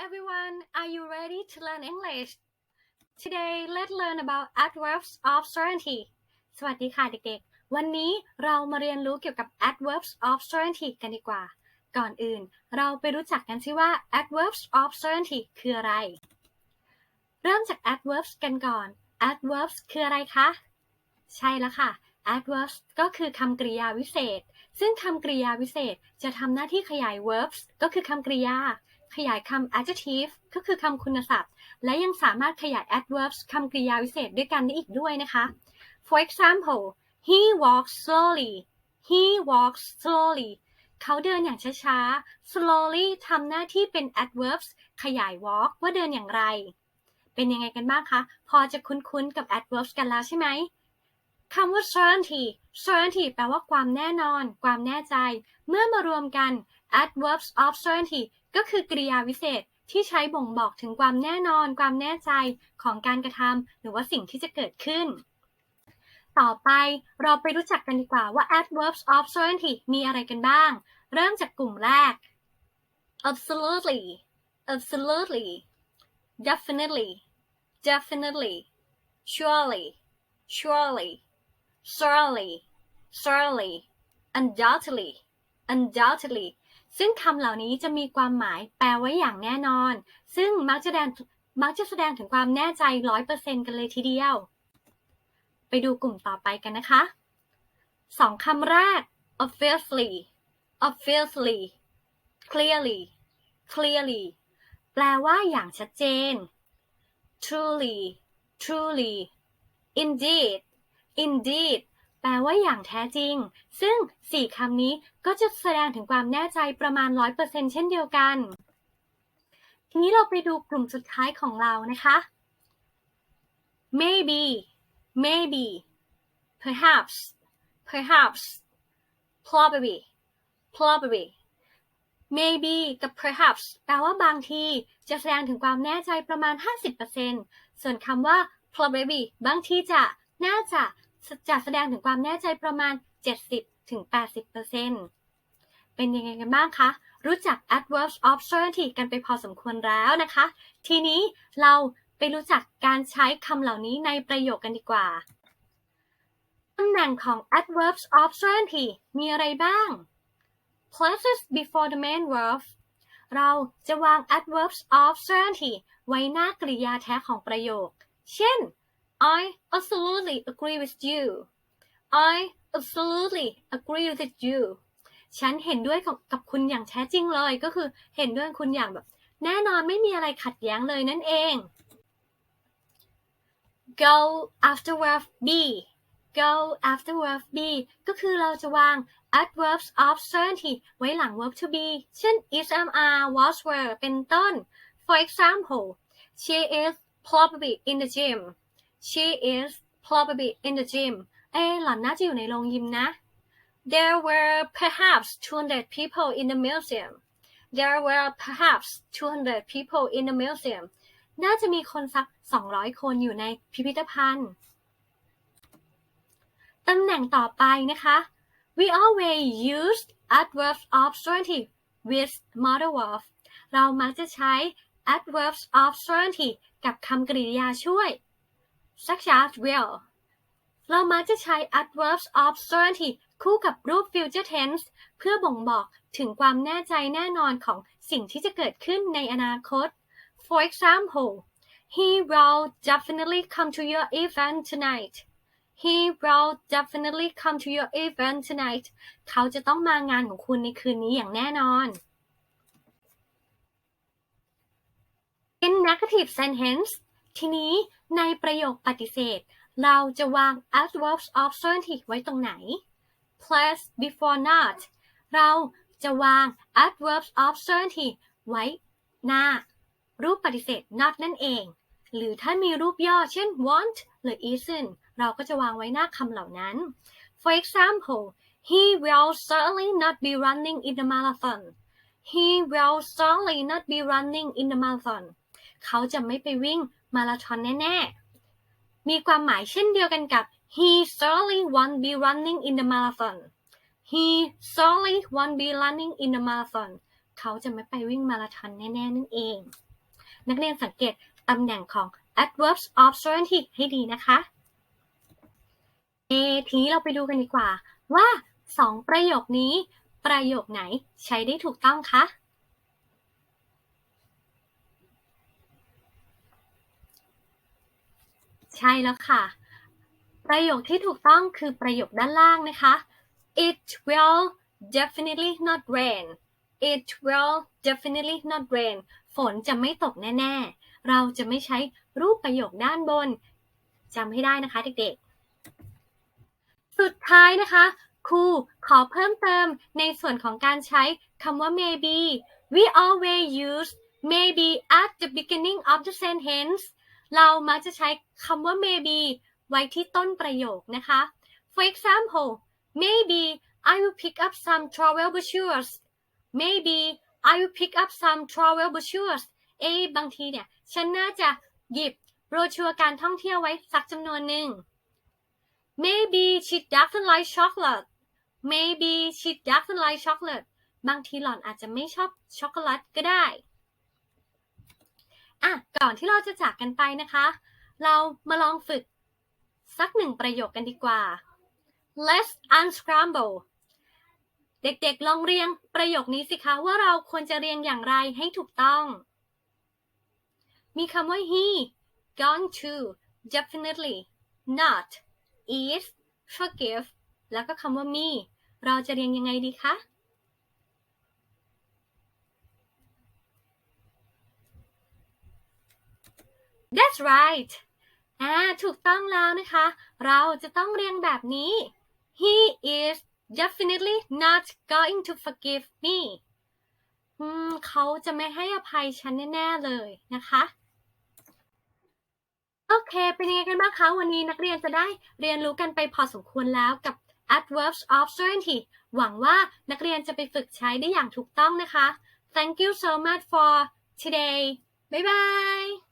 everyone, are you ready to learn English? Today, let's learn about adverbs of certainty. สวัสดีค่ะเด็กๆ วันนี้เรามาเรียนรู้เกี่ยวกับ adverbs of certainty กันดีกว่า ก่อนอื่น เราไปรู้จักกันซิว่า adverbs of certainty คืออะไร เริ่มจาก adverbs กันก่อน adverbs คืออะไรคะ ใช่แล้วค่ะ adverbs ก็คือคำกริยาวิเศษ ซึ่งคำกริยาวิเศษจะทำหน้าที่ขยาย verbs ก็คือคำกริยา ขยายคำ adjective ก็คือคำคุณศัพท์ และยังสามารถขยาย adverbs คำกริยาวิเศษด้วยกันได้อีกด้วยนะคะ For example he walks slowly he walks slowly เขาเดินอย่างช้าๆ slowly ทำหน้าที่เป็น adverbs ขยาย walk ว่าเดินอย่างไร เป็นยังไงกันบ้างคะ พอจะคุ้นๆ กับ adverbs กันแล้วใช่ไหมคำว่า certainty certainty แปลว่าความแน่นอน ความแน่ใจ เมื่อมารวมกัน adverbs of certainty ก็คือกริยาวิเศษที่ใช้บ่งบอกถึงความแน่นอน ความแน่ใจของการกระทำหรือว่าสิ่งที่จะเกิดขึ้น ต่อไปเราไปรู้จักกันดีกว่าว่า adverbs of certainty มีอะไรกันบ้าง เริ่มจากกลุ่มแรก absolutely absolutely definitely definitely surely surely surely surely undoubtedly undoubtedly ซึ่งคำเหล่านี้จะมีความหมายแปลไว้อย่างแน่นอน ซึ่งมักจะแสดงมักจะแสดงถึงความแน่ใจร้อยเปอร์เซ็นต์กันเลยทีเดียว ไปดูกลุ่มต่อไปกันนะคะสองคำแรก obviously obviously clearly clearly แปลว่าอย่างชัดเจน truly truly indeed indeed แปลว่าอย่างแท้จริง ซึ่ง 4คำนี้ก็จะแสดงถึงความแน่ใจประมาณ 100%เช่นเดียวกัน ทีนี้เราไปดูกลุ่มสุดท้ายของเรานะคะ maybe maybe perhaps perhaps probably probably maybe กับ perhaps แปลว่าบางทีจะแสดงถึงความแน่ใจประมาณ 50%ส่วนคำว่า probably บางทีจะ น่าจะ จะแสดงถึงความแน่ใจประมาณ 70-80%เป็นยังไงกันบ้างคะ รู้จัก adverbs of certainty กันไปพอสมควรแล้วนะคะ ทีนี้เราไปรู้จักการใช้คำเหล่านี้ในประโยคกันดีกว่าตำแหน่งของ adverbs of certainty มีอะไรบ้าง places before the main verb เราจะวาง adverbs of certainty ไว้หน้ากริยาแท้ของประโยค เช่น I absolutely agree with you I absolutely agree with you ฉันเห็นด้วยกับคุณอย่างแท้จริงเลย ก็คือเห็นด้วยคุณอย่างแบบ แน่นอนไม่มีอะไรขัดแย้งเลยนั่นเอง go after verb be go after verb be ก็คือเราจะวาง adverbs of certainty ไว้หลัง verb to be เช่น is am are was were เป็นต้น for example she is probably in the gym she is probably in the gym เอหล่อนน่าจะอยู่ในโรงยิมนะ there were perhaps 200 people in the museum there were perhaps 200 people in the museum น่าจะมีคนสัก 200 คนอยู่ในพิพิธภัณฑ์ ตำแหน่งต่อไปนะคะ we always use adverbs of certainty with modal verb เรามักจะใช้ adverbs of certainty กับคำกริยาช่วย such as will เรามักจะใช้ adverbs of certainty คู่กับรูป future tense เพื่อบ่งบอกถึงความแน่ใจแน่นอนของสิ่งที่จะเกิดขึ้นในอนาคต For example he will definitely come to your event tonight he will definitely come to your event tonight เขาจะต้องมางานของคุณในคืนนี้อย่างแน่นอน In negative sentence ทีนี้ในประโยคปฏิเสธ เราจะวาง adverbs of certainty ไว้ตรงไหน place before not เราจะวาง adverbs of certainty ไว้หน้า รูปปฏิเสธ not นั่นเอง หรือถ้ามีรูปย่อเช่น want หรือ isn't เราก็จะวางไว้หน้าคำเหล่านั้น for example he will certainly not be running in the marathon he will certainly not be running in the marathon เขาจะไม่ไปวิ่งมาราธอนแน่ๆ มีความหมายเช่นเดียวกันกับ he certainly won't be running in the marathon he certainly won't be running in the marathon เขาจะไม่ไปวิ่งมาราธอนแน่ๆ นั่นเอง นักเรียนสังเกตตำแหน่งของ adverbs of certainty ให้ดีนะคะ เอทีนี้เราไปดูกันดีกว่า ว่าสองประโยคนี้ ประโยคไหนใช้ได้ถูกต้องคะ ใช่แล้วค่ะ ประโยคที่ถูกต้องคือประโยคด้านล่างนะคะ it will definitely not rain it will definitely not rain ฝนจะไม่ตกแน่ ๆ เราจะไม่ใช้รูปประโยคด้านบนจำให้ได้นะคะเด็กๆ สุดท้ายนะคะ ครูขอเพิ่มเติมในส่วนของการใช้คำว่า maybe we always use maybe at the beginning of the sentence เรามักจะใช้คำว่า maybe ไว้ที่ต้นประโยคนะคะ for example maybe I will pick up some travel brochures maybe I will pick up some travel brochures เอะบางทีเนี่ย ฉันน่าจะหยิบโบรชัวร์การท่องเที่ยวไว้สักจำนวนหนึ่ง maybe she doesn't like chocolate maybe she doesn't like chocolate บางทีหล่อนอาจจะไม่ชอบช็อกโกแลตก็ได้ อะก่อนที่เราจะจากกันไปนะคะ เรามาลองฝึกสักหนึ่งประโยคกันดีกว่า let's unscramble เด็กๆ ลองเรียงประโยคนี้สิคะว่าเราควรจะเรียงอย่างไรให้ถูกต้อง มีคำว่า he gone to definitely not is forgive แล้วก็คำว่า me เราจะเรียงยังไงดีคะ That's right อ่า ถูกต้องแล้วนะคะ เราจะต้องเรียงแบบนี้ He is definitely not going to forgive me อืม เขาจะไม่ให้อภัยฉันแน่ ๆ เลยนะคะ โอเค เป็นยังไงกันบ้างคะ วันนี้นักเรียนจะได้เรียนรู้กันไปพอสมควรแล้วกับ adverbs of certainty หวังว่านักเรียนจะไปฝึกใช้ได้อย่างถูกต้องนะคะ Thank you so much for today. Bye bye.